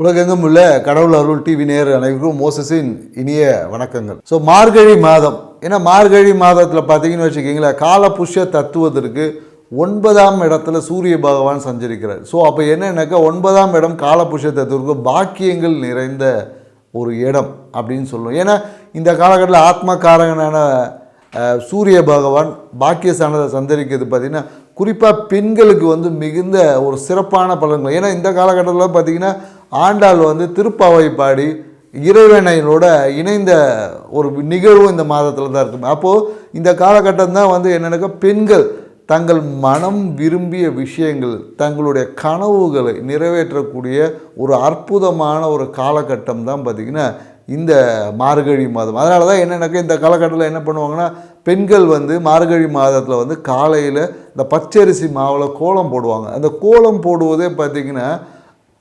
உலகெங்கும் உள்ள கடவுள் அருள் டிவி நேர் அனைவருக்கும் மோசஸின் இனிய வணக்கங்கள். ஸோ மார்கழி மாதம். ஏன்னா மார்கழி மாதத்தில் பார்த்தீங்கன்னு வச்சுக்கிங்களேன் காலபுஷ்ய தத்துவத்திற்கு ஒன்பதாம் இடத்துல சூரிய பகவான் சஞ்சரிக்கிறார். ஸோ அப்போ என்னன்னாக்கா ஒன்பதாம் இடம் காலபுஷ்ய தத்துவத்திற்கு பாக்கியங்கள் நிறைந்த ஒரு இடம் அப்படின்னு சொல்லுவோம் ஏன்னா இந்த காலகட்டத்தில் ஆத்மகாரகனான சூரிய பகவான் பாக்கியஸ்தானத்தை சந்தரிக்கிறது பார்த்திங்கன்னா குறிப்பாக பெண்களுக்கு வந்து மிகுந்த ஒரு சிறப்பான பலன்கள். ஏன்னா இந்த காலகட்டத்தில் பார்த்திங்கன்னா ஆண்டாள் வந்து திருப்பாவை பாடி இறைவனையோட இணைந்த ஒரு நிகழ்வு இந்த மாதத்தில் தான் இருக்கும் அப்போது இந்த காலகட்டம் தான் வந்து என்னென்னாக்கா பெண்கள் தங்கள் மனம் விரும்பிய விஷயங்கள் தங்களுடைய கனவுகளை நிறைவேற்றக்கூடிய ஒரு அற்புதமான ஒரு காலகட்டம் தான் பார்த்திங்கன்னா இந்த மார்கழி மாதம். அதனால தான் என்னென்னாக்கா இந்த காலகட்டத்தில் என்ன பண்ணுவாங்கன்னா பெண்கள் வந்து மார்கழி மாதத்தில் வந்து காலையில் இந்த பச்சரிசி மாவில் கோலம் போடுவாங்க. அந்த கோலம் போடுவதே பார்த்திங்கன்னா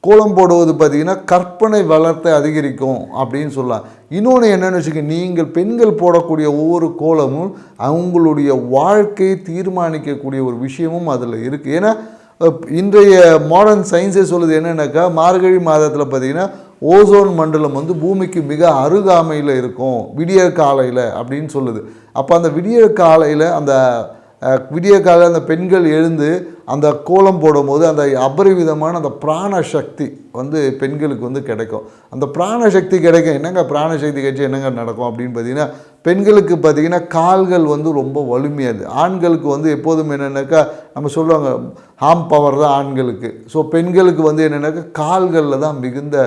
கோலம் போடுவது பார்த்திங்கன்னா கற்பனை வளர்த்தை அதிகரிக்கும் அப்படின்னு சொல்லலாம். இன்னொன்று என்னென்னு வச்சுக்க நீங்கள் பெண்கள் போடக்கூடிய ஒவ்வொரு கோலமும் அவங்களுடைய வாழ்க்கையை தீர்மானிக்கக்கூடிய ஒரு விஷயமும் அதில் இருக்குது ஏன்னா இன்றைய மாடர்ன் சயின்ஸே சொல்லுது என்னென்னாக்கா மார்கழி மாதத்தில் பார்த்திங்கன்னா ஓசோன் மண்டலம் வந்து பூமிக்கு மிக அருகாமையில் இருக்கும் விடிய காலையில் அப்படின்னு சொல்லுது. அப்போ அந்த விடிய காலையில் அந்த விடிய காலையில் அந்த பெண்கள் எழுந்து அந்த கோலம் போடும்போது அந்த அபரிவிதமான அந்த பிராண சக்தி வந்து பெண்களுக்கு வந்து கிடைக்கும். அந்த பிராண சக்தி கிடைக்கும். என்னங்க பிராண சக்தி கிடைச்சி என்னங்க நடக்கும் அப்படின்னு பார்த்தீங்கன்னா பெண்களுக்கு பார்த்தீங்கன்னா கால்கள் வந்து ரொம்ப வலிமையாது. ஆண்களுக்கு வந்து எப்போதும் என்னென்னாக்கா நம்ம சொல்லுவாங்க ஹாம் பவர் தான் ஆண்களுக்கு. ஸோ பெண்களுக்கு வந்து என்னென்னாக்கா கால்களில் தான் மிகுந்த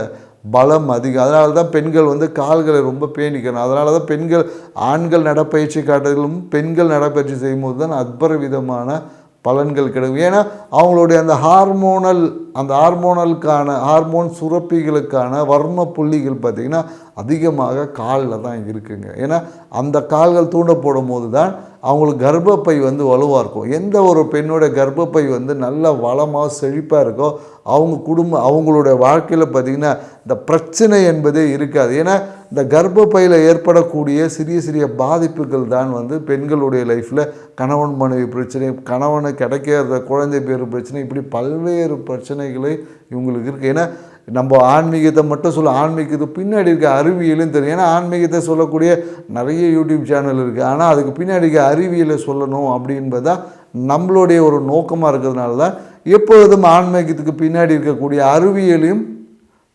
பலம் அதிகம். அதனால தான் பெண்கள் வந்து கால்களை ரொம்ப பேணிக்கணும். அதனால தான் பெண்கள் ஆண்கள் நடப்பயிற்சி காட்டுதலும் பெண்கள் நடப்பயிற்சி செய்யும்போது தான் அற்புத விதமான பலன்கள் கிடைக்கும். ஏன்னா அவங்களுடைய அந்த ஹார்மோனல் அந்த ஹார்மோனலுக்கான ஹார்மோன் சுரப்பிகளுக்கான வர்ம புள்ளிகள் பார்த்திங்கன்னா அதிகமாக காலில் தான் இருக்குங்க. ஏன்னா அந்த கால்கள் தூண்டப்படும் போது தான் அவங்களுக்கு கர்ப்பப்பை வந்து வலுவாக இருக்கும். எந்த ஒரு பெண்ணோட கர்ப்பப்பை வந்து நல்ல வளமாக செழிப்பாக இருக்கோ அவங்க குடும்பம் அவங்களுடைய வாழ்க்கையில் பார்த்திங்கன்னா இந்த பிரச்சனை என்பதே இருக்காது. ஏன்னா இந்த கர்ப்பப்பையில் ஏற்படக்கூடிய சிறிய சிறிய பாதிப்புகள் தான் வந்து பெண்களுடைய லைஃப்பில் கணவன் மனைவி பிரச்சனை கணவனை கிடைக்காத குழந்தை பேர் பிரச்சனை இப்படி பல்வேறு பிரச்சனைகளை இவங்களுக்கு இருக்குது ஏன்னா நம்ம ஆன்மீகத்தை மட்டும் சொல்ல ஆன்மீகத்துக்கு பின்னாடி இருக்க அறிவியலும் தெரியும். ஏன்னா ஆன்மீகத்தை சொல்லக்கூடிய நிறைய யூடியூப் சேனல் இருக்குது ஆனால் அதுக்கு பின்னாடி இருக்க அறிவியலை சொல்லணும் அப்படின்பது தான் நம்மளுடைய ஒரு நோக்கமாக இருக்கிறதுனால தான் எப்பொழுதும் ஆன்மீகத்துக்கு பின்னாடி இருக்கக்கூடிய அறிவியலையும்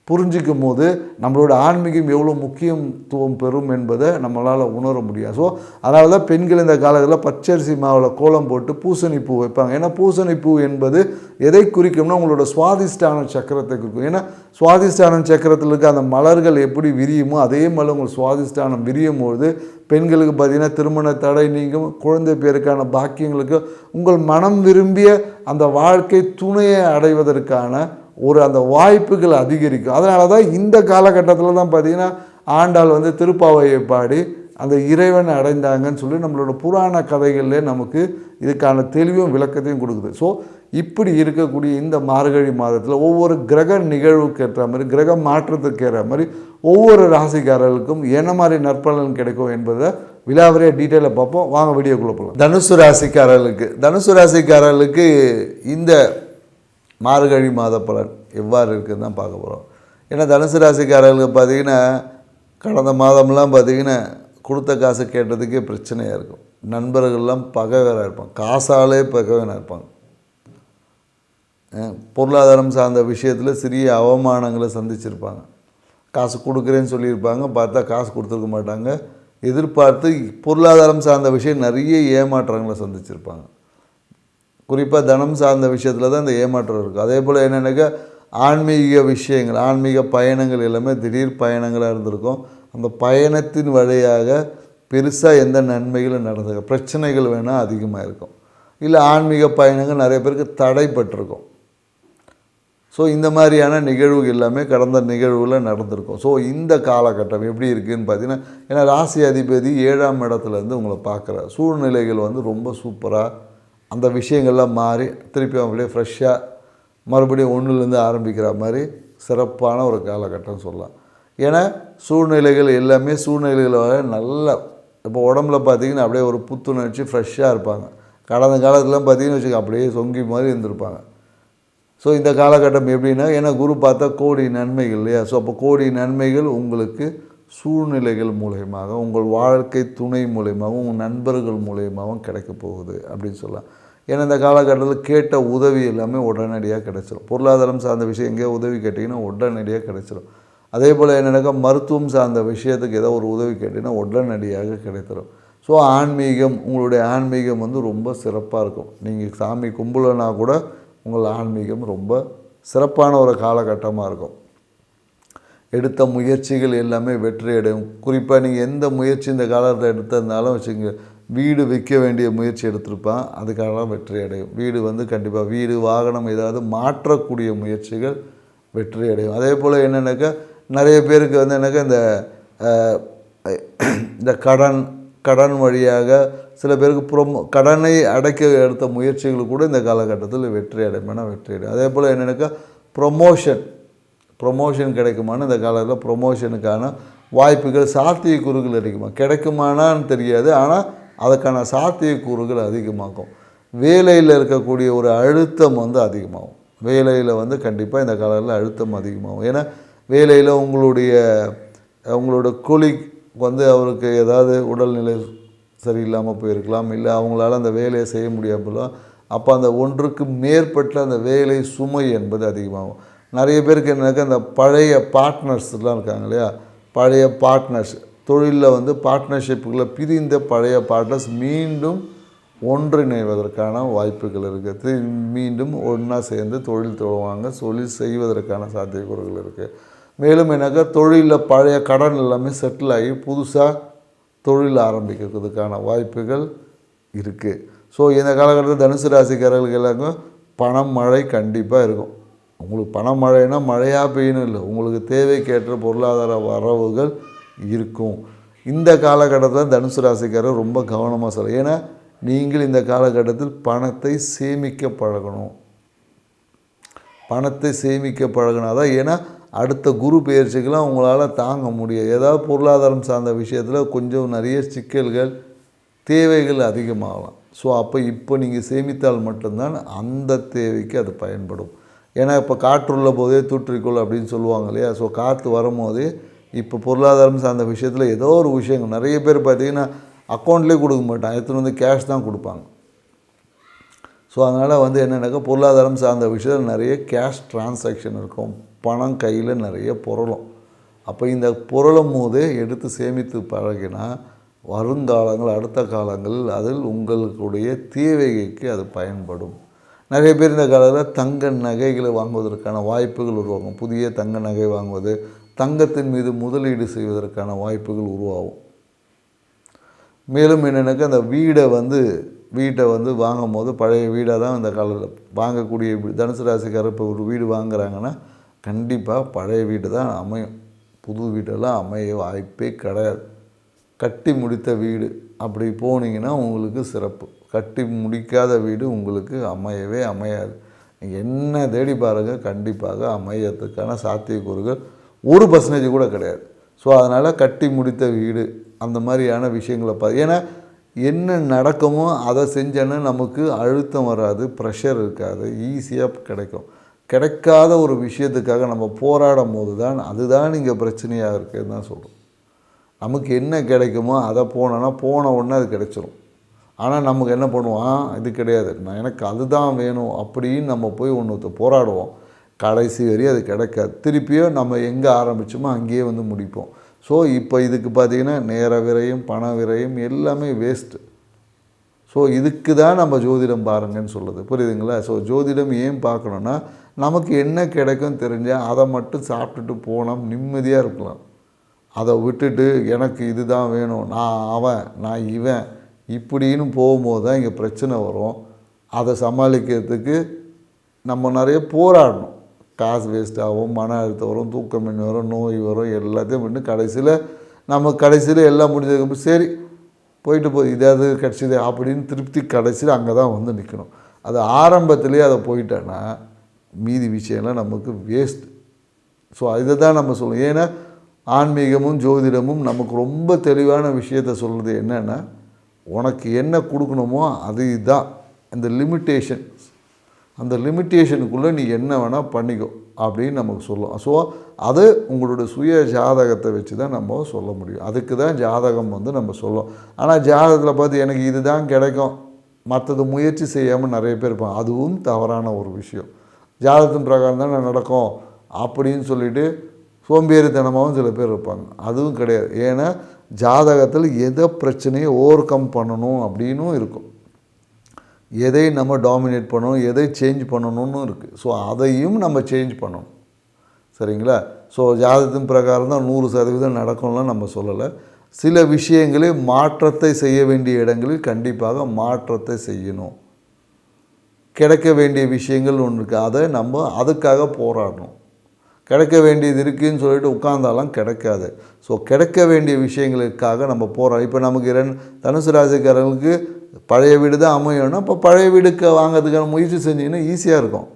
புரிஞ்சிக்கும் போது நம்மளோட ஆன்மீகம் எவ்வளோ முக்கியத்துவம் பெறும் என்பதை நம்மளால் உணர முடியாது. ஸோ அதனால தான் பெண்கள் இந்த காலத்தில் பச்சரிசி மாவில் கோலம் போட்டு பூசணி பூ வைப்பாங்க. ஏன்னா பூசணி பூ என்பது எதை குறிக்கும்னா உங்களோட சுவாதிஷ்டான சக்கரத்தை குறிக்கும். ஏன்னா சுவாதிஷ்டான சக்கரத்தில் இருக்க அந்த மலர்கள் எப்படி விரியுமோ அதே மாதிரி உங்கள் சுவாதிஷ்டானம் விரியும் பொழுது பெண்களுக்கு பார்த்தீங்கன்னா திருமண தடை நீங்கும் குழந்தை பேருக்கான பாக்கியங்களுக்கு உங்கள் மனம் விரும்பிய அந்த வாழ்க்கை துணையை அடைவதற்கான ஒரு அந்த வாய்ப்புகள் அதிகரிக்கும். அதனால தான் இந்த காலகட்டத்தில் தான் பார்த்திங்கன்னா ஆண்டாள் வந்து திருப்பாவையை பாடி அந்த இறைவன் அடைந்தாங்கன்னு சொல்லி நம்மளோட புராண கதைகள்லே நமக்கு இதுக்கான தெளிவும் விளக்கத்தையும் கொடுக்குது. ஸோ இப்படி இருக்கக்கூடிய இந்த மார்கழி மாதத்தில் ஒவ்வொரு கிரக நிகழ்வுக்கு ஏற்ற மாதிரி கிரக மாற்றத்துக்கு ஏற்ற மாதிரி ஒவ்வொரு ராசிக்காரர்களுக்கும் என்ன மாதிரி நற்பலன் கிடைக்கும் என்பதை விலாவரியாக டீட்டெயிலாக பார்ப்போம். வாங்க வீடியோக்குள்ளே போகலாம் தனுசு ராசிக்காரர்களுக்கு தனுசு ராசிக்காரர்களுக்கு இந்த மார்கழி மாத பலன் எவ்வாறு இருக்குதுன்னு தான் பார்க்க போகிறோம் ஏன்னா தனுசு ராசிக்காரர்களுக்கு பார்த்தீங்கன்னா கடந்த மாதம்லாம் பார்த்தீங்கன்னா கொடுத்த காசு கேட்டதுக்கே பிரச்சனையாக இருக்கும். நண்பர்கள்லாம் பகைவராக இருப்பாங்க. காசாலே பகைவனாக இருப்பாங்க. பொருளாதாரம் சார்ந்த விஷயத்தில் சிறிய அவமானங்களை சந்திச்சிருப்பாங்க. காசு கொடுக்குறேன்னு சொல்லியிருப்பாங்க. பார்த்தா காசு கொடுத்துருக்க மாட்டாங்க. எதிர்பார்த்து பொருளாதாரம் சார்ந்த விஷயம் நிறைய ஏமாற்றங்களை சந்திச்சிருப்பாங்க. குறிப்பாக தனம் சார்ந்த விஷயத்தில் தான் இந்த ஏமாற்றம் இருக்குது அதே போல் என்னென்னாக்கா ஆன்மீக விஷயங்கள் ஆன்மீக பயணங்கள் எல்லாமே திடீர் பயணங்களாக இருந்திருக்கும். அந்த பயணத்தின் வழியாக பெருசாக எந்த நன்மைகளும் நடந்தது பிரச்சனைகள் வேணால் அதிகமாக இருக்கும். இல்லை ஆன்மீக பயணங்கள் நிறைய பேருக்கு தடைப்பட்டிருக்கும். ஸோ இந்த மாதிரியான நிகழ்வுகள் எல்லாமே கடந்த நிகழ்வில் நடந்திருக்கும். ஸோ இந்த காலகட்டம் எப்படி இருக்குதுன்னு பார்த்தீங்கன்னா ஏன்னா ராசி அதிபதி ஏழாம் இடத்துலேருந்து உங்களை பார்க்குற சூழ்நிலைகள் வந்து ரொம்ப சூப்பராக அந்த விஷயங்கள்லாம் மாறி திருப்பி அப்படியே ஃப்ரெஷ்ஷாக மறுபடியும் ஒன்றுலேருந்து ஆரம்பிக்கிற மாதிரி சிறப்பான ஒரு காலகட்டம் சொல்லலாம். ஏன்னா சூழ்நிலைகள் எல்லாமே சூழ்நிலைகளாக நல்ல இப்போ உடம்புல பார்த்தீங்கன்னா அப்படியே ஒரு புத்துணர்ச்சி ஃப்ரெஷ்ஷாக இருப்பாங்க. கடந்த காலத்துலாம் பார்த்திங்கன்னு வச்சுக்க அப்படியே சொங்கி மாதிரி இருந்திருப்பாங்க. ஸோ இந்த காலகட்டம் எப்படின்னா ஏன்னா குரு பார்த்தா கோடி நன்மைகள் இல்லையா? ஸோ அப்போ கோடி நன்மைகள் உங்களுக்கு சூழ்நிலைகள் மூலயமாக உங்கள் வாழ்க்கை துணை மூலயமாகவும் உங்கள் நண்பர்கள் மூலயமாகவும் கிடைக்க போகுது அப்படின்னு சொல்லலாம். ஏன்னா இந்த காலகட்டத்தில் கேட்ட உதவி எல்லாமே உடனடியாக கிடச்சிடும் பொருளாதாரம் சார்ந்த விஷயம் எங்கேயோ உதவி கேட்டிங்கன்னா உடனடியாக கிடச்சிடும் அதே போல் என்னென்னாக்கா மருத்துவம் சார்ந்த விஷயத்துக்கு ஏதோ ஒரு உதவி கேட்டிங்கன்னா உடனடியாக கிடைத்திரும். ஸோ ஆன்மீகம் உங்களுடைய ஆன்மீகம் வந்து ரொம்ப சிறப்பாக இருக்கும். நீங்கள் சாமி கும்பலனா கூட உங்கள் ஆன்மீகம் ரொம்ப சிறப்பான ஒரு காலகட்டமாக இருக்கும். எடுத்த முயற்சிகள் எல்லாமே வெற்றி அடையும் குறிப்பாக நீங்கள் எந்த முயற்சி இந்த காலத்தில் எடுத்திருந்தாலும் வச்சுங்க வீடு விற்க வேண்டிய முயற்சி எடுத்திருப்பான். அதுக்காகலாம் வெற்றி அடையும். வீடு வந்து கண்டிப்பாக வீடு வாகனம் ஏதாவது மாற்றக்கூடிய முயற்சிகள் வெற்றி அடையும். அதே போல் என்னென்னாக்கா நிறைய பேருக்கு வந்து என்னக்கா இந்த இந்த கடன் கடன் வழியாக சில பேருக்கு ப்ரொமோ கடனை அடைக்க எடுத்த முயற்சிகள் கூட இந்த காலகட்டத்தில் வெற்றி அடையுமானா வெற்றி அடையும். அதே போல் என்னென்னாக்கா ப்ரொமோஷன் ப்ரொமோஷன் கிடைக்குமான்னு இந்த காலத்தில் ப்ரொமோஷனுக்கான வாய்ப்புகள் சாத்திய குறுகள் அதிகமாக கிடைக்குமானான்னு தெரியாது. ஆனால் அதுக்கான சாத்தியக்கூறுகள் அதிகமாகும். வேலையில் இருக்கக்கூடிய ஒரு அழுத்தம் வந்து அதிகமாகும். வேலையில் வந்து கண்டிப்பாக இந்த காலத்தில் அழுத்தம் அதிகமாகும். ஏன்னா வேலையில் உங்களுடைய உங்களோட கொலிக் வந்து அவருக்கு ஏதாவது உடல்நிலை சரியில்லாமல் போயிருக்கலாம். இல்லை அவங்களால அந்த வேலையை செய்ய முடியாமலாம் அப்போ அந்த ஒன்றுக்கு மேற்பட்ட அந்த வேலை சுமை என்பது அதிகமாகும். நிறைய பேருக்கு என்னக்கா அந்த பழைய பார்ட்னர்ஸ்லாம் இருக்காங்க இல்லையா? பழைய பார்ட்னர்ஸ் தொழிலில் வந்து பார்ட்னர்ஷிப்புகளை பிரிந்த பழைய பார்ட்னர்ஸ் மீண்டும் ஒன்றிணைவதற்கான வாய்ப்புகள் இருக்குது மீண்டும் ஒன்றா சேர்ந்து தொழில் தொடங்குவாங்க தொழில் செய்வதற்கான சாத்தியக்கூறுகள் இருக்குது மேலும் என்னக்கா தொழிலில் பழைய கடன் எல்லாமே செட்டில் ஆகி புதுசாக தொழில் ஆரம்பிக்கிறதுக்கான வாய்ப்புகள் இருக்குது ஸோ இந்த காலகட்டத்தில் தனுசு ராசிக்காரர்களுக்கு எல்லாருக்கும் பணம் மழை கண்டிப்பாக இருக்கும். உங்களுக்கு பணம் மழைனா மழையாக பெய்யணும் இல்லை. உங்களுக்கு தேவைக்கேற்ற பொருளாதார வரவுகள் இருக்கும். இந்த காலகட்டத்தில் தனுசு ராசிக்காரர் ரொம்ப கவனமாக சொல்ல ஏன்னா நீங்கள் இந்த காலகட்டத்தில் பணத்தை சேமிக்க பழகணும். பணத்தை சேமிக்க பழகினாதான் ஏன்னா அடுத்த குரு பயிற்சிக்கெலாம் உங்களால் தாங்க முடியாது. ஏதாவது பொருளாதாரம் சார்ந்த விஷயத்தில் கொஞ்சம் நிறைய சிக்கல்கள் தேவைகள் அதிகமாகலாம். ஸோ அப்போ இப்போ நீங்கள் சேமித்தால் மட்டும்தான் அந்த தேவைக்கு அது பயன்படும். ஏன்னா இப்போ காற்றுள்ள போதே தூற்றிக்கொள் அப்படின்னு சொல்லுவாங்க இல்லையா? ஸோ காற்று வரும்போதே இப்போ பொருளாதாரம் சார்ந்த விஷயத்தில் ஏதோ ஒரு விஷயங்கள். நிறைய பேர் பார்த்தீங்கன்னா அக்கௌண்ட்லேயே கொடுக்க மாட்டாங்க. எடுத்துன்னு வந்து கேஷ் தான் கொடுப்பாங்க. ஸோ அதனால் வந்து என்னென்னாக்கா பொருளாதாரம் சார்ந்த விஷயத்தில் நிறைய கேஷ் டிரான்சாக்ஷன் இருக்கும். பணம் கையில் நிறைய புரளும். அப்போ இந்த புரளும் போதே எடுத்து சேமித்து பழகினா வருங்காலங்கள் அடுத்த காலங்களில் அதில் உங்களுடைய தேவைக்கு அது பயன்படும். நிறைய பேர் இந்த காலத்தில் தங்க நகைகளை வாங்குவதற்கான வாய்ப்புகள் உருவாகும். புதிய தங்க நகை வாங்குவது தங்கத்தின் மீது முதலீடு செய்வதற்கான வாய்ப்புகள் உருவாகும். மேலும் என்னென்னாக்கா அந்த வீடை வந்து வீட்டை வந்து வாங்கும் போது பழைய வீடாக தான் இந்த காலத்தில் வாங்கக்கூடிய தனுசு ராசிக்காரர் இப்போ ஒரு வீடு வாங்குறாங்கன்னா கண்டிப்பாக பழைய வீடு தான் அமையும். புது வீடெல்லாம் அமைய வாய்ப்பே கிடையாது. கட்டி முடித்த வீடு. அப்படி போனீங்கன்னா உங்களுக்கு சிறப்பு. கட்டி முடிக்காத வீடு உங்களுக்கு அமையவே அமையாது. என்ன தேடி பாருங்கள் கண்டிப்பாக அமையத்துக்கான சாத்தியக்கூறுகள் ஒரு பர்சன்டேஜ் கூட கிடையாது. ஸோ அதனால் கட்டி முடித்த வீடு அந்த மாதிரியான விஷயங்களை பா ஏன்னா என்ன நடக்குமோ அதை செஞ்சேன்னா நமக்கு அழுத்தம் வராது ப்ரெஷர் இருக்காது ஈஸியாக கிடைக்கும். கிடைக்காத ஒரு விஷயத்துக்காக நம்ம போராடும் போது தான் அதுதான் இங்கே பிரச்சனையாக இருக்குதுன்னு தான் சொல்கிறோம் நமக்கு என்ன கிடைக்குமோ அதை போனோன்னா போன உடனே அது கிடைச்சிரும். ஆனால் நமக்கு என்ன பண்ணுவோம்? இது கிடையாது. நான் எனக்கு அதுதான் வேணும் அப்படின்னு நம்ம போய் ஒன்று போராடுவோம். கடைசி வரையும் அது கிடைக்காது. திருப்பியும் நம்ம எங்கே ஆரம்பிச்சோமோ அங்கேயே வந்து முடிப்போம். ஸோ இப்போ இதுக்கு பார்த்தீங்கன்னா நேர விரயம் பண விரயம் எல்லாமே வேஸ்ட்டு ஸோ இதுக்கு தான் நம்ம ஜோதிடம் பாருங்கன்னு சொல்லுது. புரியுதுங்களா? ஸோ ஜோதிடம் ஏன் பார்க்கணுன்னா நமக்கு என்ன கிடைக்கும் தெரிஞ்சால் அதை மட்டும் சாப்பிட்டுட்டு போனோம் நிம்மதியாக இருக்கலாம். அதை விட்டுட்டு எனக்கு இதுதான் வேணும் நான் அவன் நான் இவன் இப்படின்னு போகும்போது தான் இங்கே பிரச்சனை வரும். அதை சமாளிக்கிறதுக்கு நம்ம நிறைய போராடணும். காசு வேஸ்ட் ஆகும் மன அழுத்தம் வரும் தூக்கமின் வரும் நோய் வரும் எல்லாத்தையும் பண்ணி கடைசியில் நம்ம கடைசியில் எல்லாம் முடிஞ்சதுக்கப்புறம் சரி போயிட்டு போய் இதாவது கிடச்சிது அப்படின்னு திருப்தி கடைசியில் அங்கே தான் வந்து நிற்கணும் அது ஆரம்பத்துலேயே அதை போயிட்டேன்னா மீதி விஷயம்லாம் நமக்கு வேஸ்ட் ஸோ இதை தான் நம்ம சொல்லணும். ஏன்னா ஆன்மீகமும் ஜோதிடமும் நமக்கு ரொம்ப தெளிவான விஷயத்த சொல்கிறது என்னென்னா உனக்கு என்ன கொடுக்கணுமோ அது இதுதான் இந்த லிமிட்டேஷன் அந்த லிமிட்டேஷனுக்குள்ளே நீ என்ன வேணால் பண்ணிக்கோ அப்படின்னு நமக்கு சொல்லும் ஸோ அது உங்களுடைய சுய ஜாதகத்தை வச்சு தான் நம்ம சொல்ல முடியும். அதுக்கு தான் ஜாதகம் வந்து நம்ம சொல்லும் ஆனால் ஜாதகத்தில் பார்த்து எனக்கு இதுதான் கிடைக்கும். மற்றது முயற்சி செய்யாமல் நிறைய பேர் இருப்பாங்க. அதுவும் தவறான ஒரு விஷயம். ஜாதகத்தின் பிரகாரம் தான் நடக்கும் அப்படின்னு சொல்லிட்டு சோம்பேறித்தனமாகவும் சில பேர் இருப்பாங்க. அதுவும் கிடையாது. ஏன்னா ஜாதகத்தில் எதை பிரச்சனையை ஓவர் கம் பண்ணணும் அப்படின்னும் இருக்கும். எதை நம்ம டாமினேட் பண்ணணும் எதை சேஞ்ச் பண்ணணும்னு இருக்குது ஸோ அதையும் நம்ம சேஞ்ச் பண்ணணும். சரிங்களா? ஸோ ஜாதகத்தின் பிரகாரம் தான் நூறு சதவீதம் நடக்கும்லாம் நம்ம சொல்லலை. சில விஷயங்களில் மாற்றத்தை செய்ய வேண்டிய இடங்களில் கண்டிப்பாக மாற்றத்தை செய்யணும். கிடைக்க வேண்டிய விஷயங்கள் ஒன்று இருக்குது அதை நம்ம அதுக்காக போராடணும். கிடைக்க வேண்டியது இருக்குதுன்னு சொல்லிட்டு உட்காந்தாலாம் கிடைக்காது. ஸோ கிடைக்க வேண்டிய விஷயங்களுக்காக நம்ம போகிறோம் இப்போ நமக்கு இரண்டு தனுசு ராசிக்காரங்களுக்கு பழைய வீடு தான் அமையணும்னா இப்போ பழைய வீடுக்கு வாங்கிறதுக்கான முயற்சி செஞ்சீங்கன்னா ஈஸியாக இருக்கும்.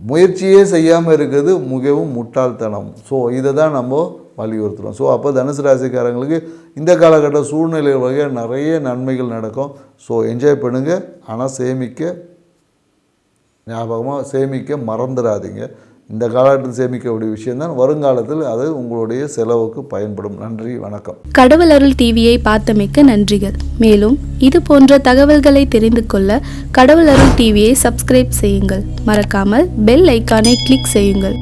முயற்சியே செய்யாமல் இருக்கிறது மிகவும் முட்டாள்தனம். ஸோ இதை தான் நம்ம வலியுறுத்துகிறோம் ஸோ அப்போ தனுசு ராசிக்காரங்களுக்கு இந்த காலகட்ட சூழ்நிலை வகையாக நிறைய நன்மைகள் நடக்கும். ஸோ என்ஜாய் பண்ணுங்கள் ஆனால் சேமிக்க ஞாபகமாக சேமிக்க மறந்துடாதீங்க. இந்த காலகட்டத்தில் சேமிக்கக்கூடிய விஷயம்தான் வருங்காலத்தில் அது உங்களுடைய செலவுக்கு பயன்படும். நன்றி வணக்கம். கடவுள் அருள் டிவியை பார்த்தமைக்க நன்றிகள். மேலும் இது போன்ற தகவல்களை தெரிந்து கொள்ள கடவுள் அருள் டிவியை சப்ஸ்கிரைப் செய்யுங்கள். மறக்காமல் பெல் ஐக்கானை கிளிக் செய்யுங்கள்.